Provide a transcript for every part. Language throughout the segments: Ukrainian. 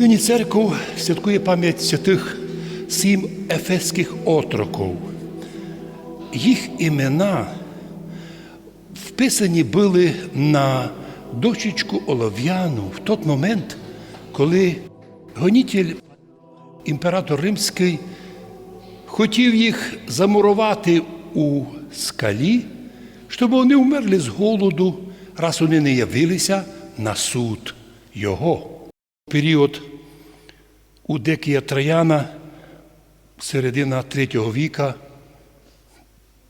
Нині церков святкує пам'ять святих сім ефеських отроків. Їх імена вписані були на дощечку олов'яну в той момент, коли гонітель, імператор Римський, хотів їх замурувати у скалі, щоб вони вмерли з голоду, раз вони не явилися на суд його. Період у Декія Трояна, середина третього віка,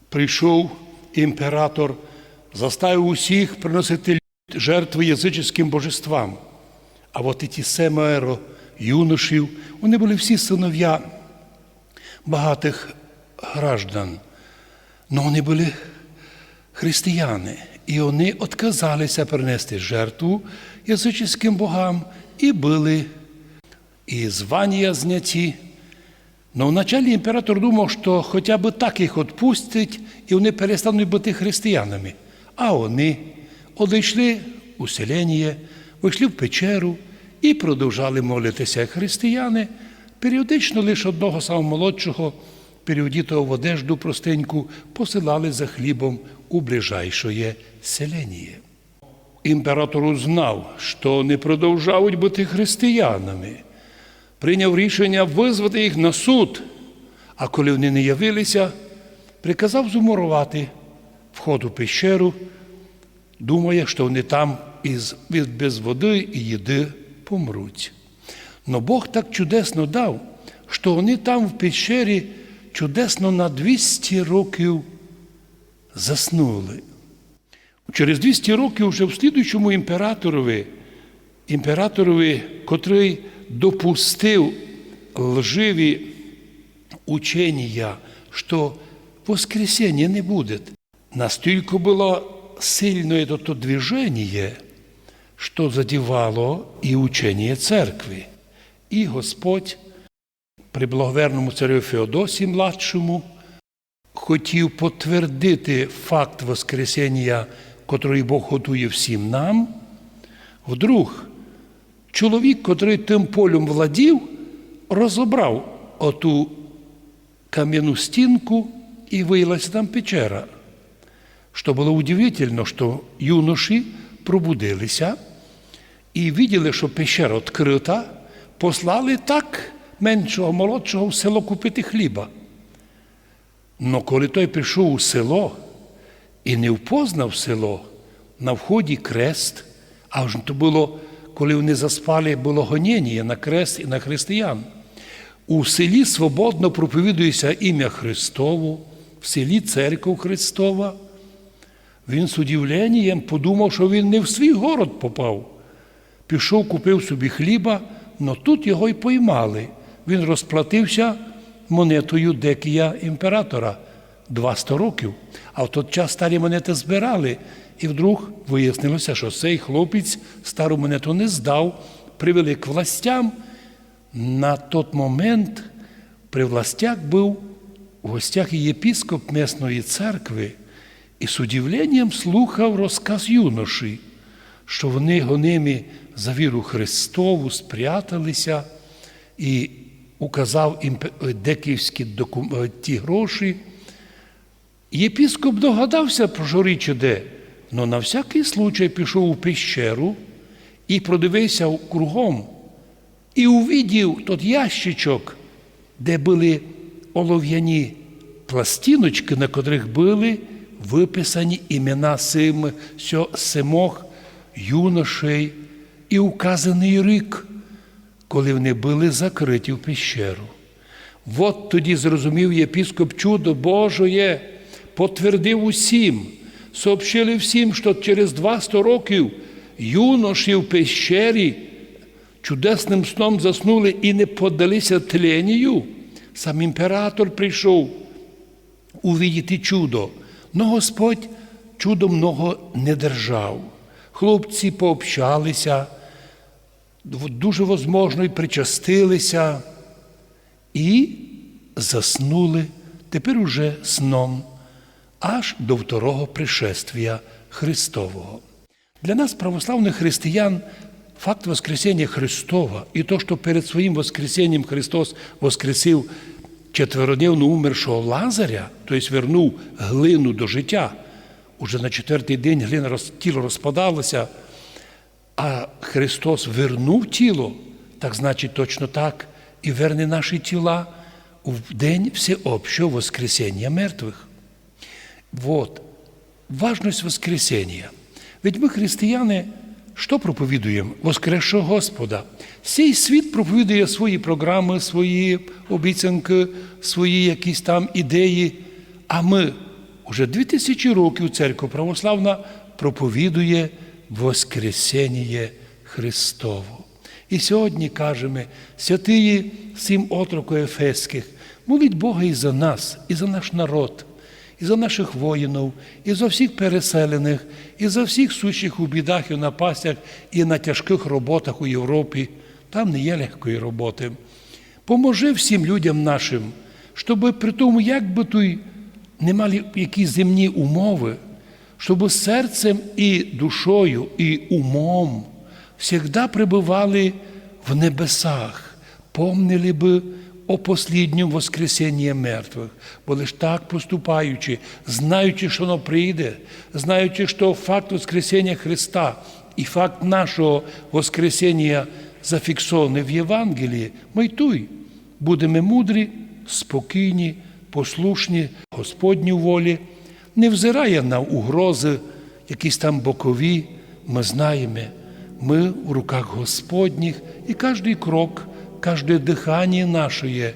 прийшов імператор, заставив усіх приносити жертви язичським божествам. А от і ті семеро юношів, вони були всі синов'я багатих граждан. Но вони були християни, і вони відказалися принести жертву язичським богам і були і звання зняті. Но вначалі імператор думав, що хоча б так їх відпустить, і вони перестануть бути християнами. А вони одійшли у селення, вийшли в печеру і продовжали молитися як християни, періодично лише одного самого молодшого, переодітого в одежду простеньку, посилали за хлібом у ближайшее селення. Імператор узнав, що не продовжають бути християнами, прийняв рішення визвати їх на суд, а коли вони не явилися, приказав зумурувати вход у пещеру, думає, що вони там із, без води і їди помруть. Но Бог так чудесно дав, що вони там в пещері чудесно на 200 років заснули. Через 200 років вже в слідуючому імператорові, імператорові, котрий допустив лживі учення, що воскресіння не буде. Настільки було сильне то движення, що задівало і учення церкви. І Господь при благоверному царю Феодосі младшому хотів потвердити факт Воскресіння, котрий Бог готує всім нам. Вдруг чоловік, котрий тим полем владів, розібрав оту кам'яну стінку і виявилася там печера. Що було удивительно, що юноші пробудилися і виділи, що пещера відкрита, послали так меншого, молодшого в село купити хліба. Но коли той прийшов у село і не впознав село, на вході крест, а ж то було, коли вони заспали, було гоніння на крест і на християн. У селі свободно проповідується ім'я Христово, в селі церква Христова. Він з удивленням подумав, що він не в свій город попав. Пішов, купив собі хліба, але тут його й поймали. Він розплатився монетою Декія імператора 200 років. А в той час старі монети збирали, і вдруг вияснилося, що цей хлопець стару монету не здав, привели к властям. На той момент при властях був у гостях і єпіскоп місної церкви і з удивленням слухав розказ юноші, що вони гонимі за віру Христову спряталися і указав деківські ті гроші. Єпіскоп догадався, про що іде, але на всякий случай пішов у пещеру і продивився кругом, і увидів тот ящичок, де були олов'яні пластиночки, на котрих були виписані імена сим, семох юношей і указаний рік коли вони були закриті в пещеру. От тоді зрозумів єпіскоп чудо Божоє, потвердив усім, сообщили всім, що через 200 років юноші в пещері чудесним сном заснули і не подалися тленію. Сам імператор прийшов увидіти чудо, но Господь чудо много не держав. Хлопці пообщалися дуже возможно і причастилися і заснули тепер уже сном аж до второго пришествия Христового. Для нас, православних християн, факт воскресения Христова и то, что перед своим воскресением Христос воскресив четверодневно умершого Лазаря, тобто вернув глину до життя, уже на четвертий день глина тіло розпадалося, а Христос вернув тіло, так значить точно так і верне наші тіла в день всеобщего воскресения мертвых. Вот. Важность воскресения. Ведь ми, християни, що проповідуємо? Воскресшого Господа. Сей світ проповідує свої програми, свої обіцянки, свої якісь там ідеї. А ми уже 2000 років церква православна проповідує Воскресення Христово. І сьогодні кажемо, святиї сім отроку Ефеських, моліть Бога і за нас, і за наш народ, і за наших воїнів, і за всіх переселених, і за всіх сущих у бідах і напастях, і на тяжких роботах у Європі. Там не є легкої роботи. Поможи всім людям нашим, щоб при тому, як би той не мали якісь земні умови, щоб серцем і душою, і умом всегда пребывали в небесах, помнили би о послідньому воскресенні мертвих, бо лиш так поступаючи, знаючи, що воно прийде, знаючи, що факт воскресення Христа і факт нашого воскресення зафіксований в Євангелії, ми й туй будемо мудрі, спокійні, послушні Господній волі, не взирає на угрози, якісь там бокові, ми знаємо, ми в руках Господніх, і кожний крок, кожне дихання наше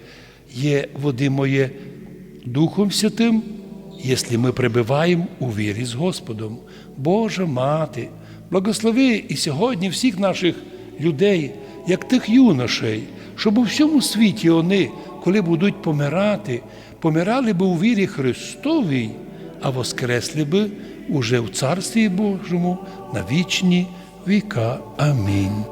є водимоє Духом Святим, якщо ми пребуваємо у вірі з Господом. Божа Мати, благослови і сьогодні всіх наших людей, як тих юношей, щоб у всьому світі вони, коли будуть помирати, помирали би у вірі Христовій, а воскресли би уже в Царстві Божому на вічні віка. Амінь.